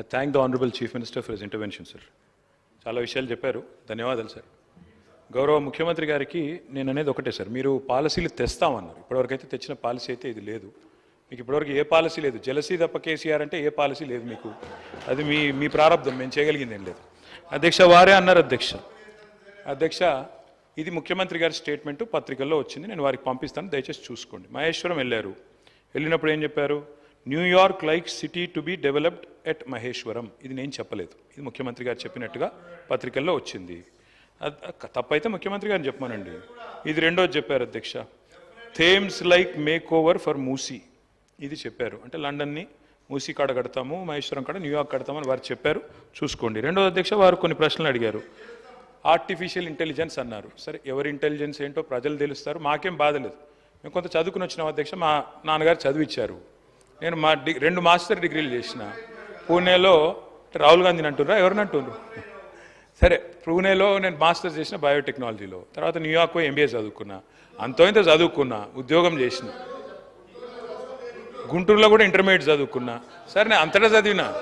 I thank the honourable chief minister for his intervention sir చాలా విషయాలు చెప్పారు. ధన్యవాదాలు సార్ గౌరవ ముఖ్యమంత్రి గారికి నేను అనేది ఒకటే సార్ మీరు పాలసీలు తెస్తామన్నారు. ఇప్పటివరకు అయితే తెచ్చిన పాలసీ అయితే ఇది లేదు. మీకు ఇప్పటివరకు ఏ పాలసీ లేదు. జలసీ తప్ప కేసీఆర్ అంటే ఏ పాలసీ లేదు మీకు. అది మీ మీ ప్రారంభం. మేము చేయగలిగింది ఏం లేదు. అధ్యక్ష వారే అన్నారు అధ్యక్ష. అధ్యక్ష ఇది ముఖ్యమంత్రి గారి స్టేట్మెంట్. పత్రికల్లో వచ్చింది. నేను వారికి పంపిస్తాను. దయచేసి చూసుకోండి. మహేశ్వరం వెళ్ళారు. వెళ్ళినప్పుడు ఏం చెప్పారు? New York like city to be developed at Maheshwaram ఇది నేను చెప్పలేదు. ఇది ముఖ్యమంత్రి గారు చెప్పినట్టుగా పత్రికల్లో వచ్చింది. తప్పైతే ముఖ్యమంత్రి గారిని చెప్పమనండి. ఇది రెండోది చెప్పారు అధ్యక్ష. Thames like makeover for Musi ఇది చెప్పారు. అంటే లండన్ని మూసీ కాడ కడతాము మహేశ్వరం కాడ న్యూయార్క్ కడతామని వారు చెప్పారు. చూసుకోండి. రెండో అధ్యక్ష వారు కొన్ని ప్రశ్నలు అడిగారు. ఆర్టిఫిషియల్ ఇంటెలిజెన్స్ అన్నారు. సరే ఎవరి ఇంటెలిజెన్స్ ఏంటో ప్రజలు తెలుస్తారు. మాకేం బాధ లేదు. మేము కొంత చదువుకుని వచ్చినాం అధ్యక్ష. మా నాన్నగారు చదివిచ్చారు. నేను మా డి రెండు మాస్టర్ డిగ్రీలు చేసిన. పూణేలో రాహుల్ గాంధీని అంటుర్రా? ఎవరిని అంటున్నారు సరే పూణేలో నేను మాస్టర్స్ చేసిన బయోటెక్నాలజీలో. తర్వాత న్యూయార్క్ ఎంబీఏ చదువుకున్నా. అంతో ఇంత చదువుకున్నా ఉద్యోగం చేసిన. గుంటూరులో కూడా ఇంటర్మీడియట్ చదువుకున్నా. సరే నేను అంతటా చదివినా.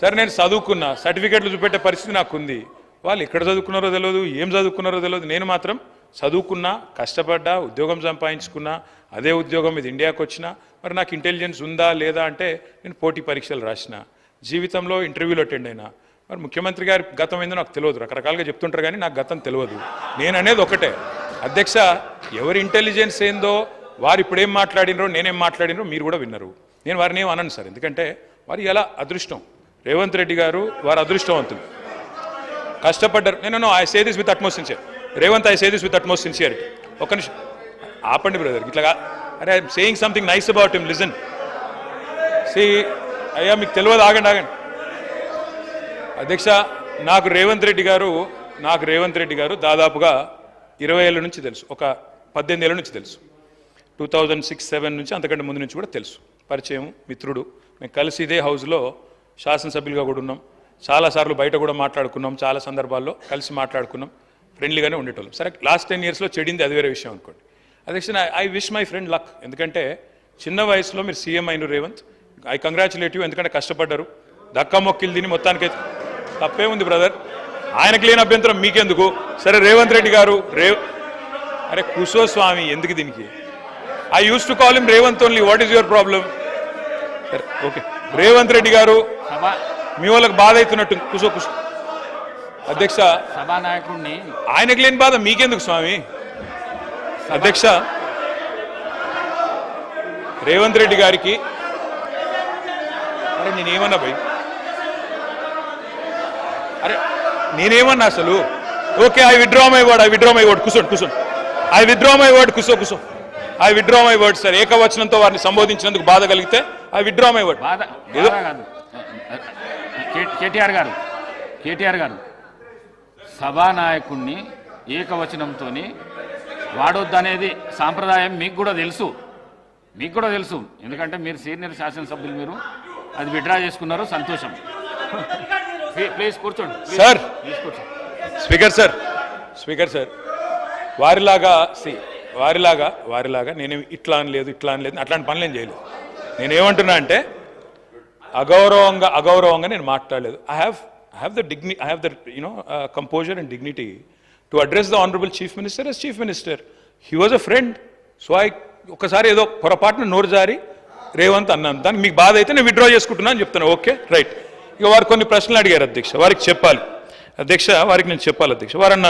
సరే నేను చదువుకున్నా. సర్టిఫికెట్లు చూపెట్టే పరిస్థితి నాకు ఉంది వాళ్ళు ఎక్కడ చదువుకున్నారో తెలియదు ఏం చదువుకున్నారో తెలియదు నేను మాత్రం చదువుకున్నా కష్టపడ్డా ఉద్యోగం సంపాదించుకున్నా అదే ఉద్యోగం ఇది ఇండియాకి వచ్చినా మరి నాకు ఇంటెలిజెన్స్ ఉందా లేదా అంటే నేను పోటీ పరీక్షలు రాసిన జీవితంలో ఇంటర్వ్యూలు అటెండ్ అయినా. మరి ముఖ్యమంత్రి గారి గతం ఏందో నాకు తెలియదు రకరకాలుగా చెప్తుంటారు కానీ నాకు గతం తెలియదు. నేను అనేది ఒకటే. అధ్యక్ష ఎవరి ఇంటెలిజెన్స్ ఏందో వారు ఇప్పుడు ఏం మాట్లాడినరో నేనేం మాట్లాడినరో మీరు కూడా విన్నారు. నేను వారిని ఏం అనను సార్ ఎందుకంటే వారు ఎలా అదృష్టం. రేవంత్ రెడ్డి గారు వారు అదృష్టవంతులు. కష్టపడ్డారు. నేను I say this with utmost Revanth I say this with utmost sincerity ఒక్క నిమిషం. ఆపండి బ్రదర్ ఇట్లా అరే I'm saying something nice about him listen see అయ్యా మీకు తెలియదు ఆగండి ఆగండి. అధ్యక్ష నాకు రేవంత్ రెడ్డి గారు నాకు రేవంత్ రెడ్డి గారు దాదాపుగా ఇరవై ఏళ్ళ నుంచి తెలుసు. ఒక పద్దెనిమిది ఏళ్ళ నుంచి తెలుసు. టూ థౌజండ్ సిక్స్ సెవెన్ నుంచి అంతకంటే ముందు నుంచి కూడా తెలుసు. పరిచయం మిత్రుడు. మేము కలిసి ఇదే హౌస్లో శాసనసభ్యులుగా కూడా ఉన్నాం. చాలాసార్లు బయట కూడా మాట్లాడుకున్నాం. చాలా సందర్భాల్లో కలిసి మాట్లాడుకున్నాం. ఫ్రెండ్లీగానే ఉండేటోళ్ళం. సరే లాస్ట్ టెన్ ఇయర్స్లో చెడింది అది వేరే విషయం అనుకోండి. అధ్యక్ష I wish my friend luck ఎందుకంటే చిన్న వయసులో మీరు సీఎం అయిన రేవంత్ ఐ కంగ్రాచులేట్ యూ ఎందుకంటే కష్టపడ్డారు. దక్కా మొక్కిలు తిని మొత్తానికి తప్పే ఉంది బ్రదర్ ఆయనకి లేని అభ్యంతరం మీకెందుకు? సరే రేవంత్ రెడ్డి గారు రేవ్ అరే కుసో స్వామి ఎందుకు దీనికి? I use to call him Revanth only what is your problem సరే ఓకే రేవంత్ రెడ్డి గారు మీ వాళ్ళకి బాధ అవుతున్నట్టు కుసో కుసో. అధ్యక్ష సభానాయకుడిని ఆయనకి లేని బాధ మీకెందుకు స్వామి? అధ్యక్ష రేవంత్ రెడ్డి గారికి అరే నేనేమన్నా భయ్? అరే నేనేమన్నా అసలు? Okay I withdraw my word I withdraw my word కూర్చోండి కూర్చోండి ఐ విత్డ్రా మై వర్డ్ కూర్చో కూర్చో I withdraw my word sir ఏకవచనంతో వారిని సంబోధించినందుకు బాధ కలిగితే I withdraw my word KTR garu KTR garu. సభానాయకుడిని ఏకవచనంతో వాడొద్దనేది సాంప్రదాయం మీకు కూడా తెలుసు. మీకు కూడా తెలుసు. ఎందుకంటే మీరు సీనియర్ శాసనసభ్యులు మీరు. అది విడ్రా చేసుకున్నారు సంతోషం. ప్లీ- ప్లీజ్ కూర్చోండి. Sir. Speaker sir! Speaker sir! వారిలాగా సి వారిలాగా వారిలాగా నేనేం ఇట్లా అని లేదు ఇట్లా అని లేదు అట్లాంటి పనులు ఏం చేయలేదు. నేనేమంటున్నా అంటే అగౌరవంగా అగౌరవంగా నేను మాట్లాడలేదు. I have I I have the dignity I have the you know composure and dignity to address the honourable chief minister yes chief minister he was a friend so I ఒకసారి ఏదో పొరపాటున నోరు జారి రేవంత్ అన్నాను. దానికి మీకు బాధ అయితే నేను విత్డ్రా చేసుకుంటున్నాను అని చెప్తాను ఓకే రైట్ ఇక వారు కొన్ని ప్రశ్నలు అడిగారు అధ్యక్ష. వారికి చెప్పాలి. అధ్యక్ష వారికి నేను చెప్పాలి అధ్యక్ష. వారు